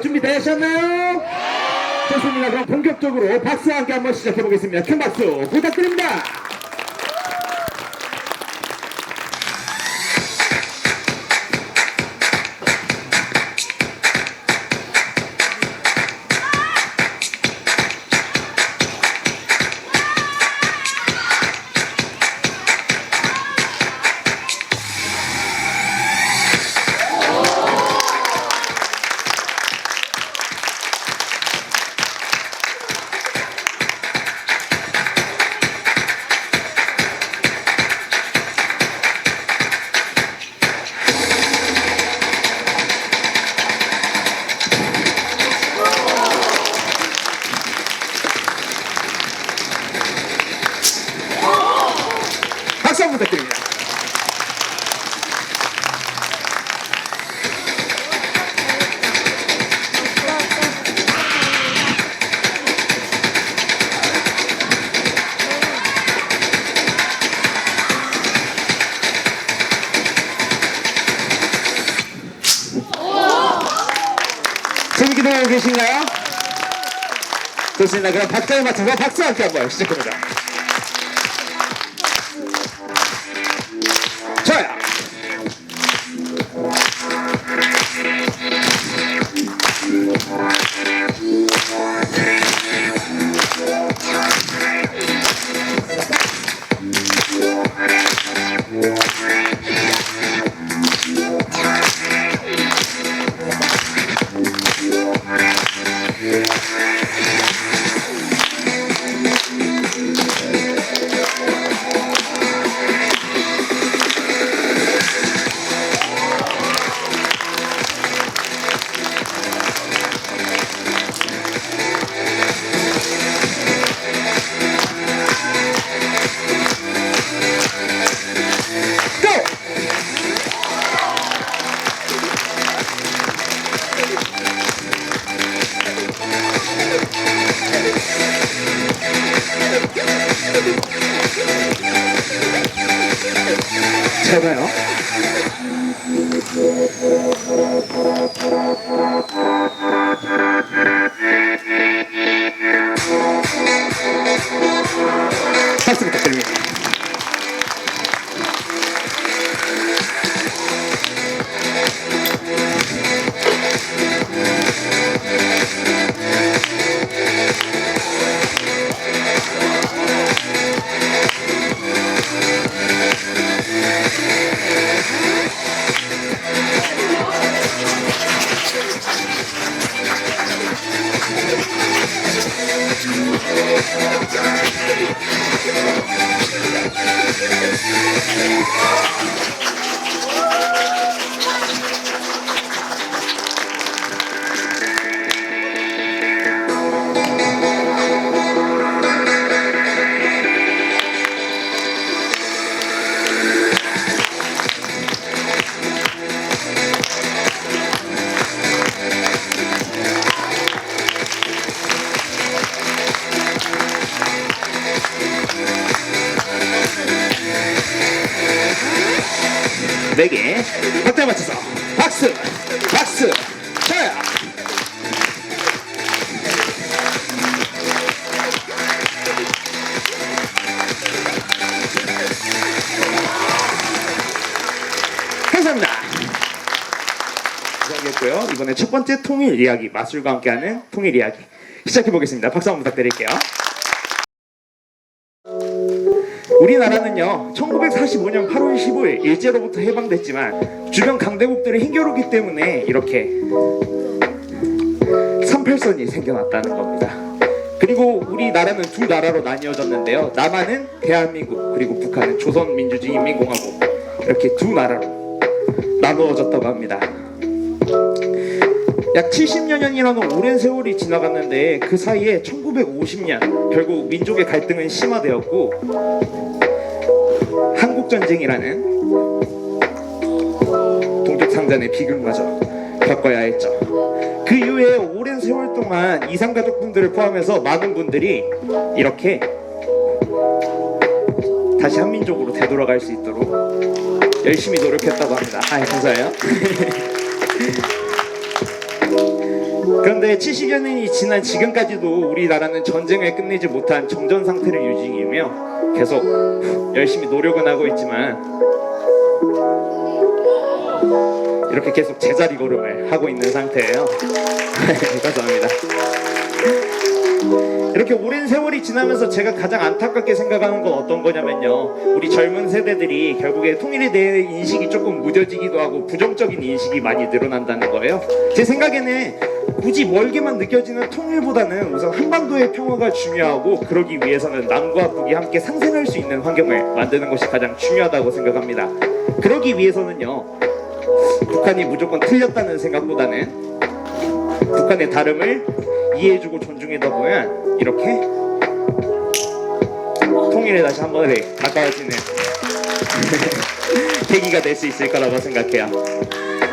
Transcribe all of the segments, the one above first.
시작해볼까요? 준비 되셨나요? 좋습니다. 그럼 본격적으로 박수와 함께 한번 시작해 보겠습니다. 큰 박수 부탁드립니다. 계신가요? 좋습니다. 그럼 박자에 맞춰서 박수 함께 한번 시작합니다. 4개. 박자에 맞춰서 박수. 박수. 자야 감사합니다. 시작했고요. 이번에 첫 번째 통일 이야기 마술과 함께하는 통일 이야기 시작해 보겠습니다. 박수 한번 부탁드릴게요. 우리나라는요 1945년 8월 15일 일제로부터 해방됐지만 주변 강대국들이 힘겨루기 때문에 이렇게 38선이 생겨났다는 겁니다. 그리고 우리나라는 두 나라로 나뉘어졌는데요. 남한은 대한민국 그리고 북한은 조선민주주의인민공화국 이렇게 두 나라로 나누어졌다고 합니다. 약 70여 년이라는 오랜 세월이 지나갔는데 그 사이에 1950년 결국 민족의 갈등은 심화되었고 전쟁이라는 동족 상잔의 비극마저 겪어야 했죠. 그 이후에 오랜 세월 동안 이상 가족분들을 포함해서 많은 분들이 이렇게 다시 한민족으로 되돌아갈 수 있도록 열심히 노력했다고 합니다. 아, 감사해요. 그런데 70여 년이 지난 지금까지도 우리나라는 전쟁을 끝내지 못한 정전 상태를 유지 중이며 계속 열심히 노력은 하고 있지만 이렇게 계속 제자리 걸음을 하고 있는 상태예요. 감사합니다. 이렇게 오랜 세월이 지나면서 제가 가장 안타깝게 생각하는 건 어떤 거냐면요. 우리 젊은 세대들이 결국에 통일에 대해 인식이 조금 무뎌지기도 하고 부정적인 인식이 많이 늘어난다는 거예요. 제 생각에는 굳이 멀게만 느껴지는 통일보다는 우선 한반도의 평화가 중요하고 그러기 위해서는 남과 북이 함께 상생할 수 있는 환경을 만드는 것이 가장 중요하다고 생각합니다. 그러기 위해서는요. 북한이 무조건 틀렸다는 생각보다는 북한의 다름을 이해해주고 존중하다 보면 이렇게 통일에 다시 한 번에 가까워지는 계기가 될 수 있을 거라고 생각해요.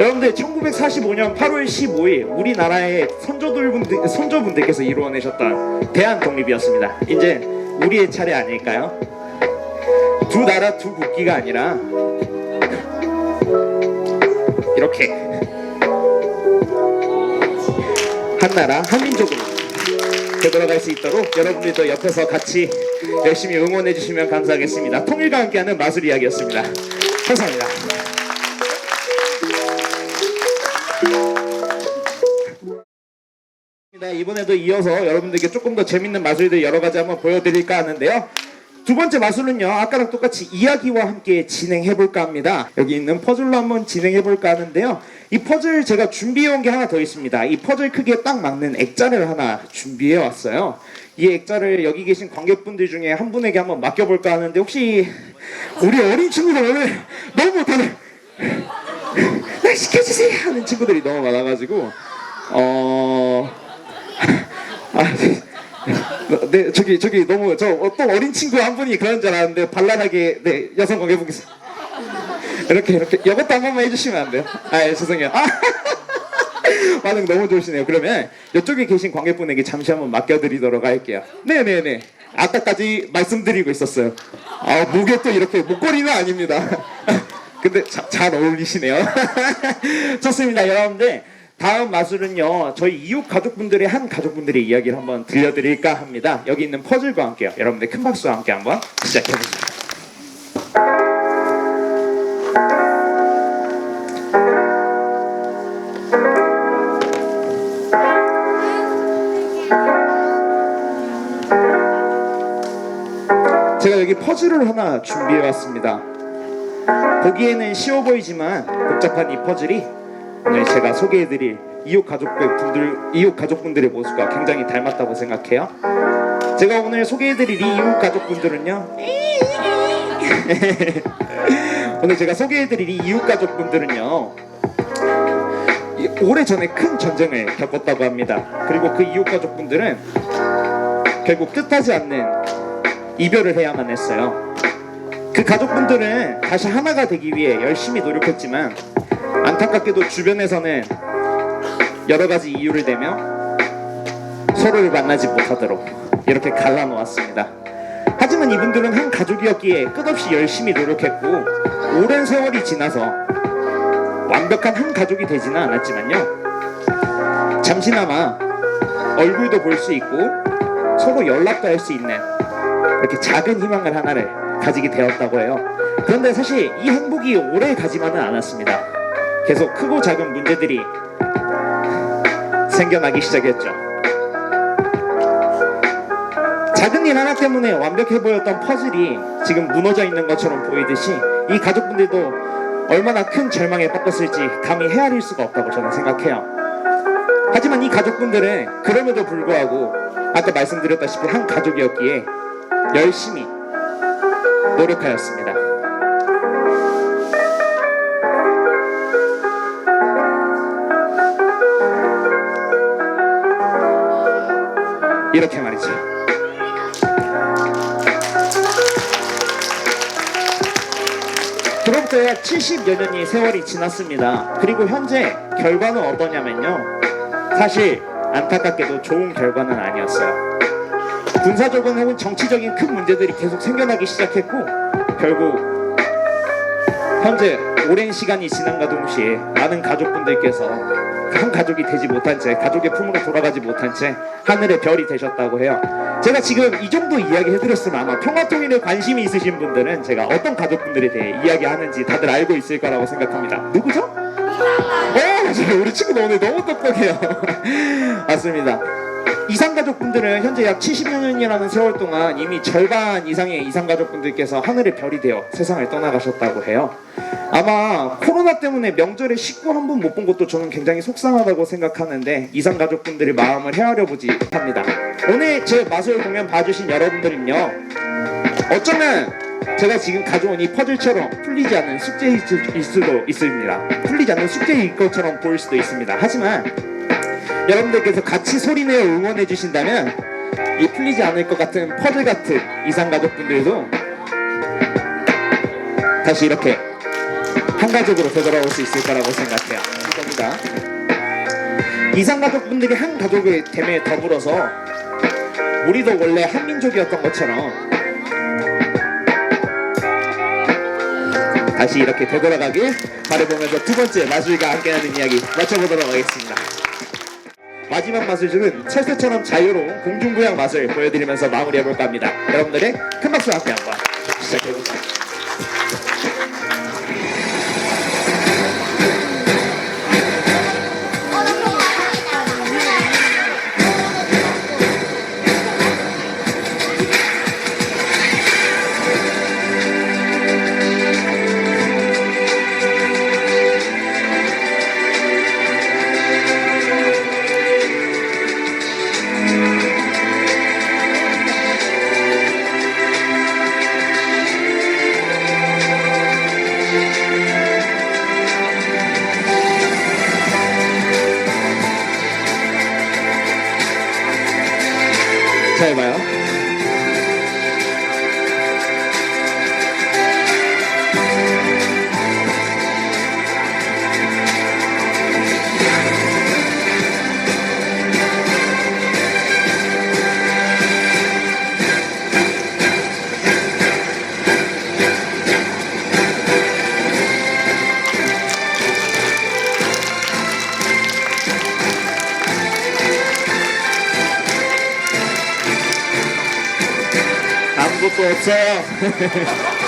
여러분들 1945년 8월 15일 우리나라의 선조들분들 선조분들께서 이루어내셨던 대한 독립이었습니다. 이제 우리의 차례 아닐까요? 두 나라 두 국기가 아니라 이렇게 한 나라 한 민족으로 되돌아갈 수 있도록 여러분들도 옆에서 같이 열심히 응원해 주시면 감사하겠습니다. 통일과 함께하는 마술 이야기였습니다. 감사합니다. 이번에도 이어서 여러분들께 조금 더 재밌는 마술들 여러 가지 한번 보여드릴까 하는데요. 두 번째 마술은요, 아까랑 똑같이 이야기와 함께 진행해 볼까 합니다. 여기 있는 퍼즐로 한번 진행해 볼까 하는데요. 이 퍼즐 제가 준비해 온 게 하나 더 있습니다. 이 퍼즐 크기에 딱 맞는 액자를 하나 준비해 왔어요. 이 액자를 여기 계신 관객분들 중에 한 분에게 한번 맡겨볼까 하는데 혹시 우리 어린 친구들 오늘 너무 못하네. 날 시켜주세요 하는 친구들이 너무 많아가지고 어. 아, 네, 네, 저기 저기 너무 저 또 어린 친구 한 분이 그런 줄 알았는데 발랄하게 네 여성 관계 보겠습니다. 이렇게 이렇게 이것도 한 번만 해주시면 안 돼요? 아 예, 죄송해요. 아, 반응 너무 좋으시네요. 그러면 이쪽에 계신 관객분에게 잠시 한번 맡겨드리도록 할게요. 네네네. 아까까지 말씀드리고 있었어요. 아 목에 또 이렇게 목걸이는 아닙니다. 근데 자, 잘 어울리시네요. 좋습니다, 여러분들. 다음 마술은요, 저희 이웃 가족분들의 한 가족분들의 이야기를 한번 들려드릴까 합니다. 여기 있는 퍼즐과 함께요. 여러분들 큰 박수와 함께 한번 시작해보시죠. 제가 여기 퍼즐을 하나 준비해왔습니다. 보기에는 쉬워 보이지만 복잡한 이 퍼즐이 오늘 제가 소개해드릴 이웃 가족분들 이웃 가족분들의 모습과 굉장히 닮았다고 생각해요. 제가 오늘 소개해드릴 이 이웃 가족분들은요. 오늘 제가 소개해드릴 이 이웃 가족분들은요. 이- 오래전에 큰 전쟁을 겪었다고 합니다. 그리고 그 이웃 가족분들은 결국 뜻하지 않는 이별을 해야만 했어요. 그 가족분들은 다시 하나가 되기 위해 열심히 노력했지만 안타깝게도 주변에서는 여러 가지 이유를 대며 서로를 만나지 못하도록 이렇게 갈라놓았습니다. 하지만 이분들은 한 가족이었기에 끝없이 열심히 노력했고 오랜 세월이 지나서 완벽한 한 가족이 되지는 않았지만요. 잠시나마 얼굴도 볼 수 있고 서로 연락도 할 수 있는 이렇게 작은 희망을 하나를 가지게 되었다고 해요. 그런데 사실 이 행복이 오래 가지만은 않았습니다. 계속 크고 작은 문제들이 생겨나기 시작했죠. 작은 일 하나 때문에 완벽해 보였던 퍼즐이 지금 무너져 있는 것처럼 보이듯이 이 가족분들도 얼마나 큰 절망에 빠졌을지 감히 헤아릴 수가 없다고 저는 생각해요. 하지만 이 가족분들은 그럼에도 불구하고 아까 말씀드렸다시피 한 가족이었기에 열심히 노력하였습니다. 이렇게 말이죠. 그로부터 약 70여 년이 세월이 지났습니다. 그리고 현재 결과는 어떠냐면요. 사실 안타깝게도 좋은 결과는 아니었어요. 군사적인 혹은 정치적인 큰 문제들이 계속 생겨나기 시작했고 결국 현재 오랜 시간이 지난과 동시에 많은 가족분들께서 한 가족이 되지 못한 채 가족의 품으로 돌아가지 못한 채 하늘의 별이 되셨다고 해요. 제가 지금 이 정도 이야기 해드렸으면 아마 평화통일에 관심이 있으신 분들은 제가 어떤 가족분들에 대해 이야기하는지 다들 알고 있을 거라고 생각합니다. 누구죠? 어. 우리 친구도 오늘 너무 똑똑해요. 맞습니다. 이상 가족분들은 현재 약 70여 년이라는 세월 동안 이미 절반 이상의 이상 가족분들께서 하늘의 별이 되어 세상을 떠나가셨다고 해요. 아마 코로나 때문에 명절에 식구 한번못본 것도 저는 굉장히 속상하다고 생각하는데 이상 가족분들의 마음을 헤아려 보지 합니다. 오늘 제 마술 공연 봐주신 여러분들은요. 어쩌면 제가 지금 가져온 이 퍼즐처럼 풀리지 않는 숙제일 수- 수도 있습니다. 풀리지 않는 숙제일 것처럼 보일 수도 있습니다. 하지만 여러분들께서 같이 소리내어 응원해 주신다면 이 풀리지 않을 것 같은 퍼즐 같은 이상 가족분들도 다시 이렇게 한 가족으로 되돌아올 수 있을 거라고 생각해요. 겁니다. 이상 가족분들이 한 가족의 됨에 더불어서 우리도 원래 한민족이었던 것처럼 다시 이렇게 되돌아가길 바라보면서 두 번째 마술과 함께하는 이야기 맞춰보도록 하겠습니다. 마지막 마술줄은 철새처럼 자유로운 공중부양 맛을 보여드리면서 마무리해볼까 합니다. 여러분들의 큰 박수와 함께 한번? 잘 ハハハハ。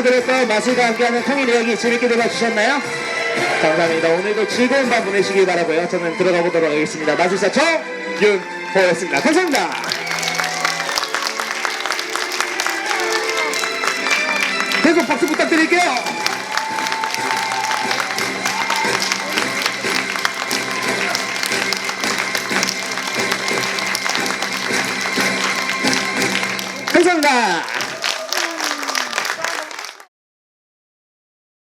제가 들려드렸던 마술과 함께하는 통일 이야기 재밌게 들어주셨나요? 감사합니다. 오늘도 즐거운 밤 보내시길 바라고요. 저는 들어가 보도록 하겠습니다. 마술사 정윤호였습니다. 감사합니다. 계속 박수 부탁드릴게요.